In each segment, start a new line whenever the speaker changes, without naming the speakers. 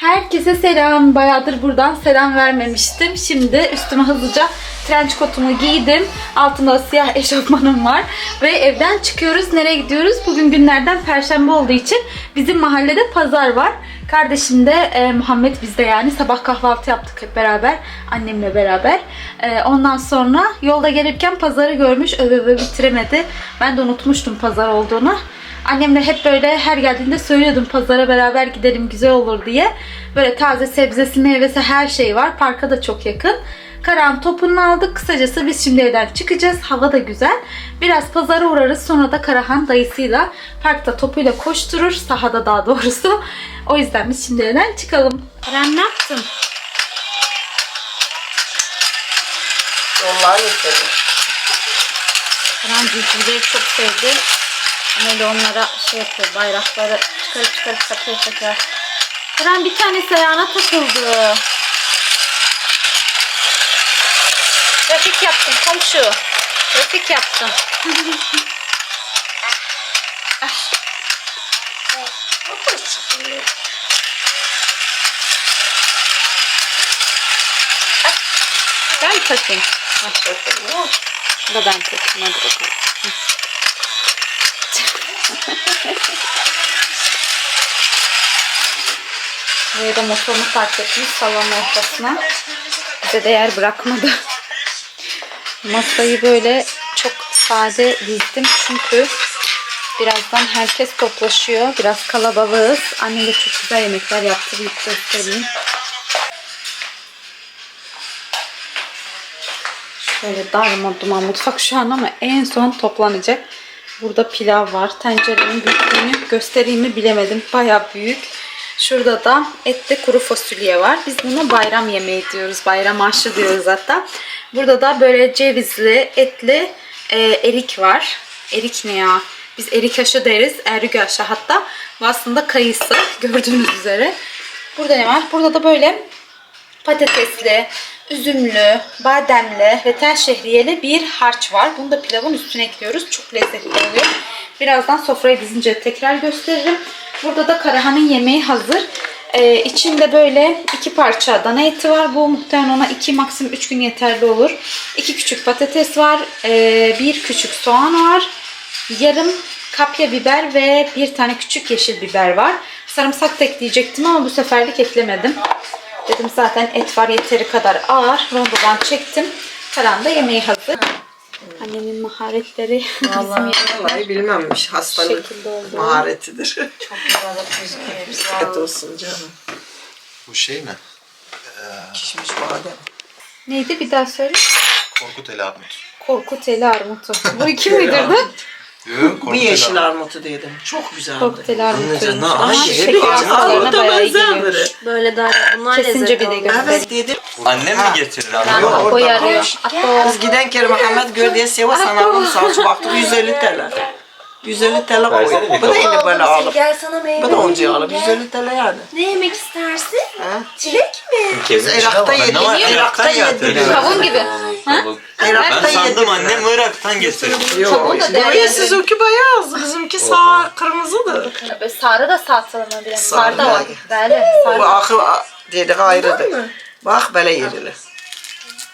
Herkese selam. Bayağıdır buradan selam vermemiştim. Şimdi üstüme hızlıca trenç kotumu giydim. Altımda siyah eşofmanım var. Ve evden çıkıyoruz. Nereye gidiyoruz? Bugün günlerden perşembe olduğu için bizim mahallede pazar var. Kardeşim de e, Muhammed bizde yani sabah kahvaltı yaptık hep beraber. Annemle beraber. E, ondan sonra yolda gelirken pazarı görmüş. Öve öve bitiremedi. Ben de unutmuştum pazar olduğunu. Annemle hep böyle her geldiğinde söylüyordum pazara beraber gidelim güzel olur diye. Böyle taze sebzesi, meyvesi her şey var. Parka da çok yakın. Karan topunu aldık. Kısacası biz şimdi evden çıkacağız. Hava da güzel. Biraz pazara uğrarız. Sonra da Karahan dayısıyla parkta topuyla koşturur. Sahada daha doğrusu. O yüzden biz şimdi evden çıkalım. Karan ne yaptın?
Yollar getirdim.
Karan civcivleri çok sevdi. Öyle onlara şey yapıyor. Bayrakları çıkarıp çıkarıp takıyor tekrar. Karan bir tanesi ayağına takıldı. Trafik yaptım komşu. Trafik yaptım. Ben mi takayım? Bu da ben takayım. Hadi bakalım. Buraya da motorunu park etmiş salonun ortasına. Bize de yer bırakmadı. Masayı böyle çok sade dizdim çünkü birazdan herkes toplaşıyor. Biraz kalabalığız. Annem de çok güzel yemekler yaptı. Bir göstereyim. Şöyle darma duman mutfak şu an ama en son toplanacak. Burada pilav var. Tencerenin büyüklüğünü göstereyim mi bilemedim. Baya büyük. Şurada da etli kuru fasulye var. Biz buna bayram yemeği diyoruz. Bayram aşı diyoruz hatta. Burada da böyle cevizli, etli e, erik var. Erik ne ya? Biz erik aşı deriz. Ergü aşı hatta. Bu aslında kayısı. Gördüğünüz üzere. Burada ne var? Burada da böyle patatesli, üzümlü, bademli ve tel şehriyeli bir harç var. Bunu da pilavın üstüne ekliyoruz. Çok lezzetli oluyor. Birazdan sofraya dizince tekrar gösteririm. Burada da Karahan'ın yemeği hazır. Ee, içinde böyle iki parça dana eti var. Bu muhtemelen ona iki maksimum üç gün yeterli olur. İki küçük patates var. Ee, bir küçük soğan var. Yarım kapya biber ve bir tane küçük yeşil biber var. Sarımsak da ekleyecektim ama bu seferlik eklemedim. Dedim zaten et var yeteri kadar ağır. Rondodan çektim. Karan da yemeği hazır. Annemin maharetleri
Vallahi, bilmemmiş hastalık
şekilde oldu.
maharetidir.
Çok güzel gözüküyor. Sağ
Et
ol.
olsun canım.
Bu şey mi?
Pişmiş badem.
Neydi bir daha söyle.
Korkut eli armut.
Korkut eli armutu. Bu kim uydurdu?
Yok,
Bu yeşil armutu dedim. Çok güzeldi.
Anlayacağım,
Ama
ay,
şeker
armuta biri.
Böyle daha bunlar
Kesince bir de göster.
Evet dedim.
Annem mi abi?
Yok, koş.
Apo.
Biz giden kere Muhammed gör diye seva sanalım salç baktık 150 TL. 150 TL koyuyor. Bu da yine böyle alıp.
Gel sana meyve
Bu da onca alıp
gel.
150 TL yani.
Ne yemek istersin? Çilek mi?
Biz Irak'ta yedik. Irak'ta yedik.
Kavun gibi.
Ben sandım
yedik.
annem Irak'tan getirdi.
Yok.
Kabuğu da
işte.
değerlendirelim.
Yok, Sizinki beyaz. Bizimki sağ kırmızıdır.
Böyle Sarı da salçalama biraz.
Sarı
Sarı da var. Böyle.
Bu
Sarı.
akıl dedik ayrıdır. Bak böyle yerilir.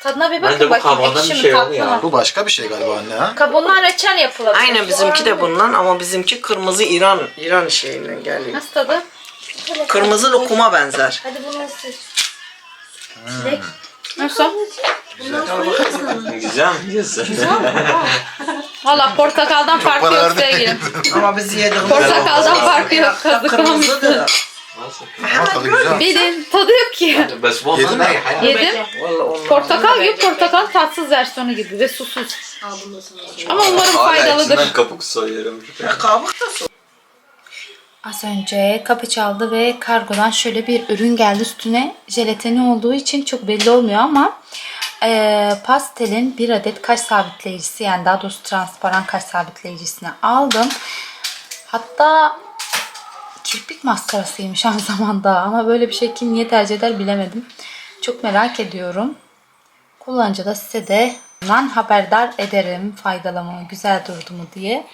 Tadına bir
Ben
bakın
de bu
bakayım.
kabuğundan
Ekşi
bir
mi
şey
tatlı mı?
Bu başka bir şey galiba anne ha?
Kabuğundan reçel yapılabilir.
Aynen bizimki de bundan ama bizimki kırmızı İran İran şeyinden geliyor.
Nasıl tadı?
Kırmızı lokuma benzer.
Hadi bunu seç. Çilek.
Nasıl?
Güzel. Güzel mi? Güzel.
Valla portakaldan farkı yok sevgilim.
Ama biz yedik.
Portakaldan farkı yok.
Tadı
kırmızı Tadı güzel.
Benim tadı yok ki.
Yedin mi?
Yedim. Portakal gibi portakal tatsız versiyonu gibi ve susuz. Ama umarım faydalıdır.
Ben kabuk
soyarım. Kabuk da soyarım.
Az önce kapı çaldı ve kargodan şöyle bir ürün geldi üstüne. Jelatini olduğu için çok belli olmuyor ama eee, pastelin bir adet kaş sabitleyicisi yani daha doğrusu transparan kaş sabitleyicisini aldım. Hatta kirpik maskarasıymış aynı zamanda ama böyle bir şey kim niye tercih eder bilemedim. Çok merak ediyorum. Kullanınca da size de bundan haberdar ederim faydalı mı, güzel durdu mu diye.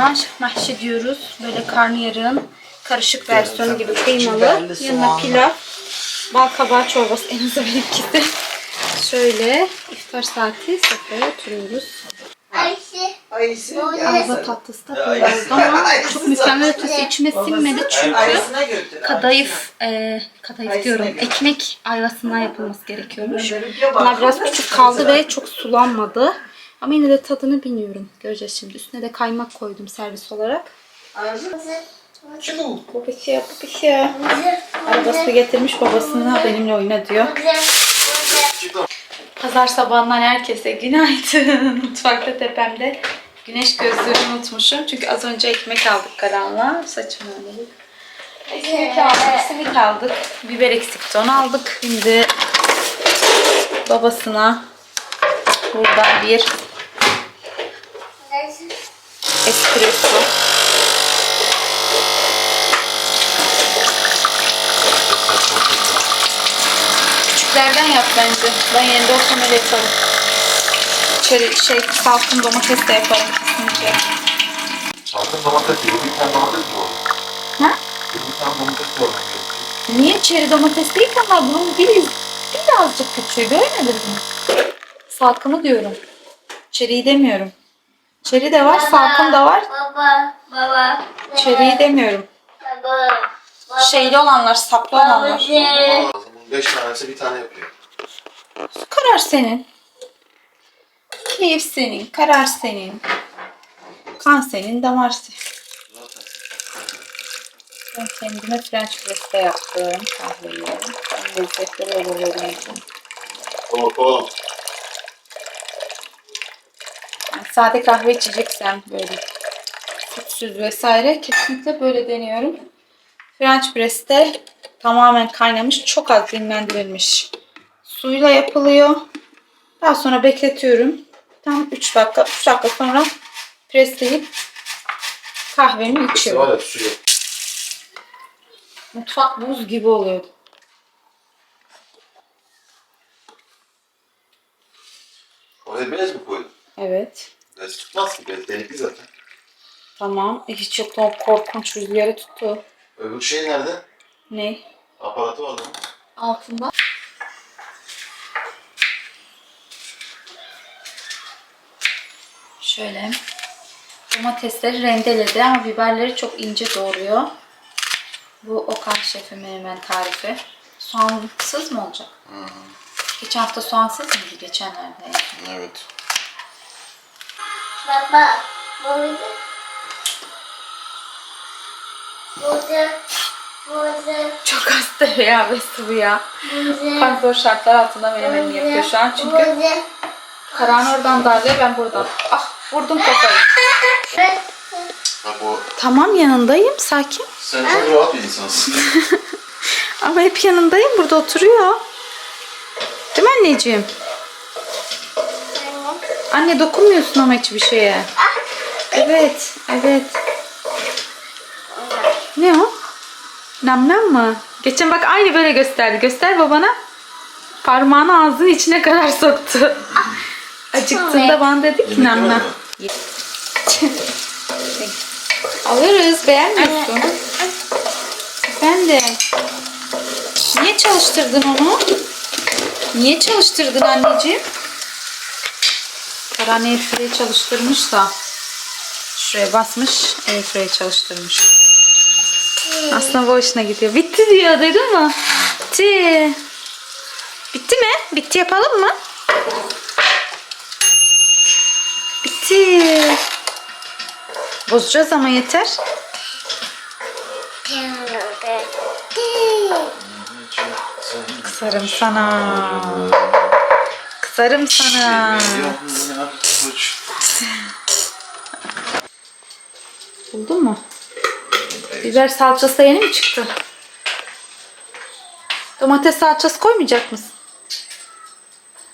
Buna mahşi diyoruz. Böyle karnıyarığın karışık versiyonu gibi kıymalı. Yanına pilav, bal kabağı çorbası. En azından benimkisi. Şöyle iftar saati sofraya oturuyoruz.
Ayşe.
Ayısı.
Araba tatlısı da oldu ama çok mükemmel ötesi içime sinmedi çünkü kadayıf, e, kadayıf diyorum, ekmek ayvasından yapılması gerekiyormuş. Bunlar biraz küçük kaldı ve çok sulanmadı. Ama yine de tadını bilmiyorum. Göreceğiz şimdi. Üstüne de kaymak koydum servis olarak. Bu bir şey. Arabası getirmiş babasına benimle oyna diyor. Pazar sabahından herkese günaydın. Mutfakta tepemde güneş gözlüğümü unutmuşum. Çünkü az önce ekmek aldık karanlığa. Saçımı aldık. Ekmek aldık, simit aldık. Biber eksikti onu aldık. Şimdi babasına buradan bir espresso. Küçüklerden yap bence. Ben yerinde olsam öyle yaparım. İçeri şey salkım domates de yaparım kesinlikle.
Salkım domates değil. Bir tane domates mi olur?
Ha?
Bir tane domates koyman gerekiyor.
Niye çeri domates değil ki ama bunun bir, birazcık küçüğü görmedin mi? Salkımı diyorum. Çeriği demiyorum. Çeri de var, salkım da var.
Baba. Baba.
Çeriği demiyorum.
Baba.
Şeyli olanlar, saplı olanlar.
Lazım. Bunun beş tanesi bir tane yapıyor.
Karar senin. Keyif senin, karar senin. Kan senin, damar senin. Ben kendime French press'te yaptım kahveyi. En lezzetli böyle veriyorum.
Hop hop.
Yani sade kahve içeceksem böyle sütsüz vesaire kesinlikle böyle deniyorum. French press'te tamamen kaynamış, çok az dinlendirilmiş suyla yapılıyor. Daha sonra bekletiyorum. Tam 3 dakika, 3 dakika sonra presleyip kahvemi içiyorum.
var suyu.
Mutfak buz gibi oluyordu.
Oraya bez mi koydun?
Evet.
Bez tutmaz ki. Bez delikli zaten.
Tamam. E, Hiç yoktu o korkunç rüzgarı tuttu.
Öbür şey nerede?
Ne?
Aparatı var onun.
Altında. Şöyle. Domatesleri rendeledi ama biberleri çok ince doğruyor. Bu Okan şefimin hemen tarifi. Soğansız mı olacak? Geçen hafta soğansız mıydı geçenlerde?
Evet.
Baba. Burada. Burada. Burada.
Çok hasta ya ve sıvı ya. Kan zor şartlar altında menemenini yapıyor şu an çünkü. Karan oradan darlıyor ben buradan. Ah vurdum kafayı.
Bak
Tamam yanındayım sakin.
sen çok rahat bir insansın.
Ama hep yanındayım burada oturuyor. Değil mi anneciğim? Anne dokunmuyorsun ama hiçbir şeye. Evet, evet. Ne o? Nam nam mı? Geçen bak aynı böyle gösterdi. Göster babana. Parmağını ağzının içine kadar soktu. Acıktığında bana dedi ki nam nam. Alırız beğenmiyorsun. Efendim. Niye çalıştırdın onu? Niye çalıştırdın anneciğim? Karan airfryer'i çalıştırmış da. Şuraya basmış, airfryer'i çalıştırmış. Aslında bu hoşuna gidiyor. Bitti diyor, duydun mu? Bitti. Bitti mi? Bitti yapalım mı? Bitti. Bozacağız ama yeter. Kısarım sana. Kısarım sana. Buldun mu? Biber salçası da yeni mi çıktı? Domates salçası koymayacak mısın?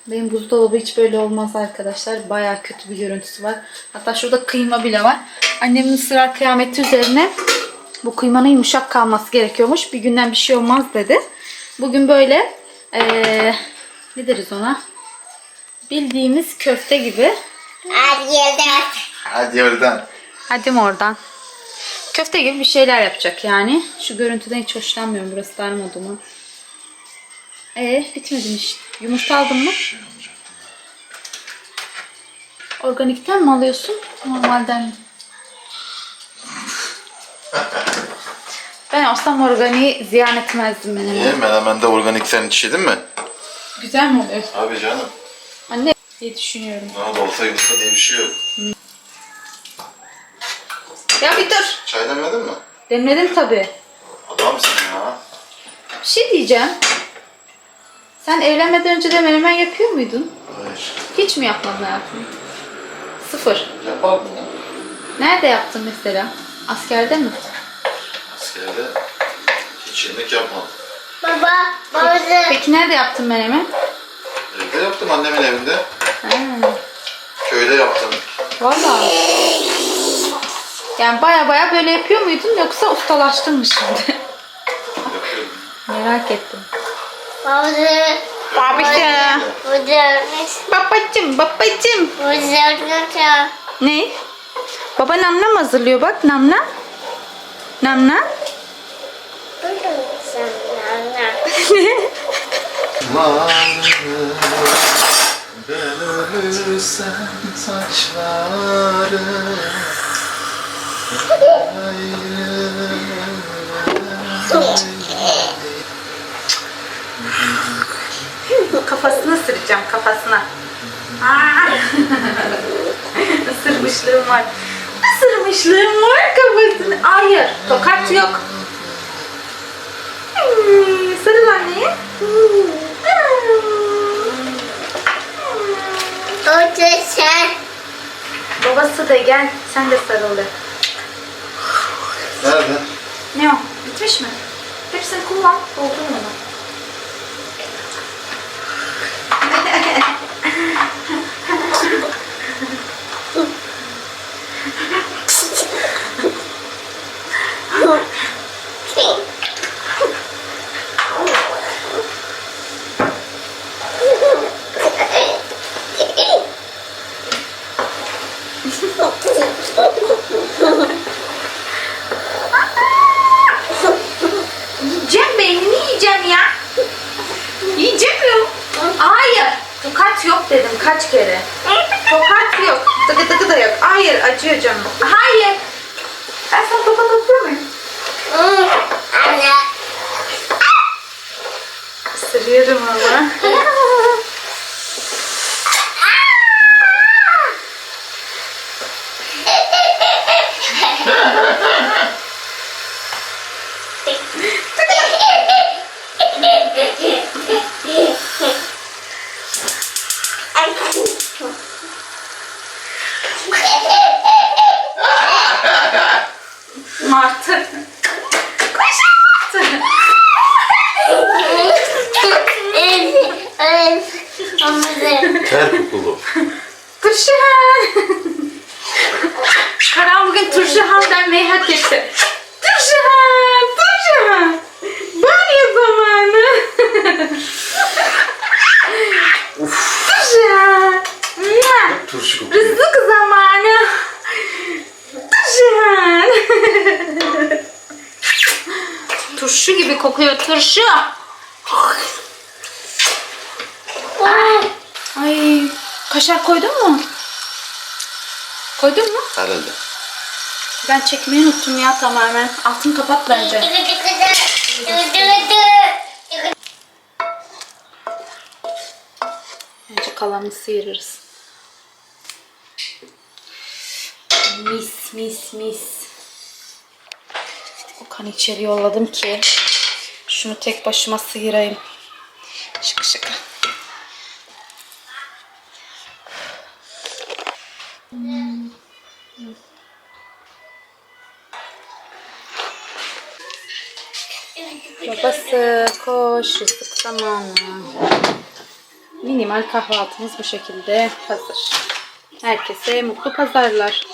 Benim buzdolabı hiç böyle olmaz arkadaşlar. Baya kötü bir görüntüsü var. Hatta şurada kıyma bile var. Annemin ısrar kıyameti üzerine bu kıymanın yumuşak kalması gerekiyormuş. Bir günden bir şey olmaz dedi. Bugün böyle eee ne deriz ona? Bildiğimiz köfte gibi
Hadi yerde.
Hadi oradan.
Hadi mi oradan? Köfte gibi bir şeyler yapacak yani. Şu görüntüden hiç hoşlanmıyorum. Burası darmadı mı? Ee bitmedi mi işte? Yumurta aldın mı? Organikten mi alıyorsun? Normalden mi? Ben olsam organiği ziyan etmezdim ben.
Niye? Menemen'de organik sen hiç yedin mi?
Güzel mi oluyor?
Abi canım.
Anne diye düşünüyorum.
Ne olsa yumurta diye bir şey yok.
Ya bir dur.
Çay demledin mi?
Demledim tabii.
Adamsın ya.
Bir şey diyeceğim. Sen evlenmeden önce de menemen yapıyor muydun?
Hayır.
Hiç mi yapmadın hayatım? Sıfır.
Yapalım ya.
Nerede yaptın mesela? Askerde mi?
Askerde hiç yemek yapmadım.
Baba, baba.
Peki nerede yaptın menemen?
Evde yaptım annemin evinde.
Ha,
Köyde yaptım.
valla. Yani baya baya böyle yapıyor muydun yoksa ustalaştın mı şimdi?
Yapıyorum.
Merak ettim.
Baba.
Babişe.
Baba.
Babacım, babacım.
Baba.
Ne? Baba namlam hazırlıyor bak namlam. Namlam.
Ben ölürsem saçları
Kafasını ısıracağım kafasına. Isırmışlığım var. Isırmışlığım var kafasını. Hayır, tokat yok. Hmm, Sarıl anneye. Hmm.
O da sen.
Babası da gel, sen de sarıl de.
Nerede?
Ne o? Bitmiş mi? Hepsini kullan, doldurma onu. Yiyeceğim beynini yiyeceğim ya. Yiyeceğim yok. Hayır. Tokat yok dedim kaç kere. Tokat yok. Tıkı tıkı da yok. Hayır acıyor canım. Hayır. Ben sana tokat atıyor muyum?
Anne.
Isırıyorum ama. Martı. Ay, kaşar koydun mu? Koydun mu?
Herhalde.
Ben çekmeyi unuttum ya tamamen. Altını kapat bence. Önce kalanını sıyırırız. Mis mis mis. O kan içeri yolladım ki şunu tek başıma sıyırayım. Babası koş rızık zamanı. Minimal kahvaltımız bu şekilde hazır. Herkese mutlu pazarlar.